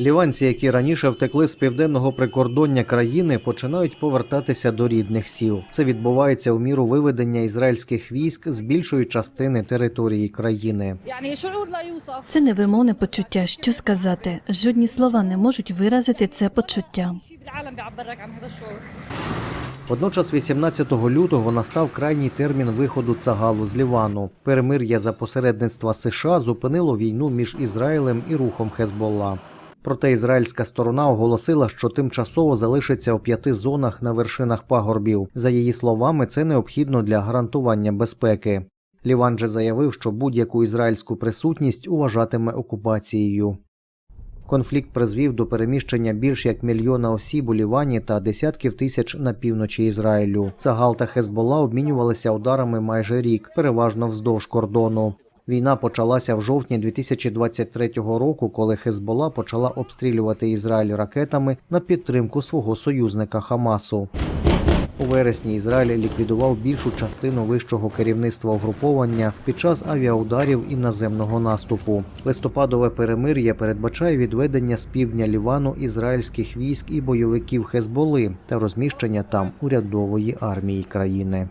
Ліванці, які раніше втекли з південного прикордоння країни, починають повертатися до рідних сіл. Це відбувається у міру виведення ізраїльських військ з більшої частини території країни. Це невимовне почуття. Що сказати? Жодні слова не можуть виразити це почуття. Водночас, 18 лютого, настав крайній термін виходу цагалу з Лівану. Перемир'я за посередництва США зупинило війну між Ізраїлем і рухом Хезболла. Проте ізраїльська сторона оголосила, що тимчасово залишиться у п'яти зонах на вершинах пагорбів. За її словами, це необхідно для гарантування безпеки. Ліван же заявив, що будь-яку ізраїльську присутність уважатиме окупацією. Конфлікт призвів до переміщення більш як мільйона осіб у Лівані та десятків тисяч на півночі Ізраїлю. Цагал та Хезболла обмінювалися ударами майже рік, переважно вздовж кордону. Війна почалася в жовтні 2023 року, коли Хезболла почала обстрілювати Ізраїль ракетами на підтримку свого союзника Хамасу. У вересні Ізраїль ліквідував більшу частину вищого керівництва угруповання під час авіаударів і наземного наступу. Листопадове перемир'я передбачає відведення з півдня Лівану ізраїльських військ і бойовиків Хезболи та розміщення там урядової армії країни.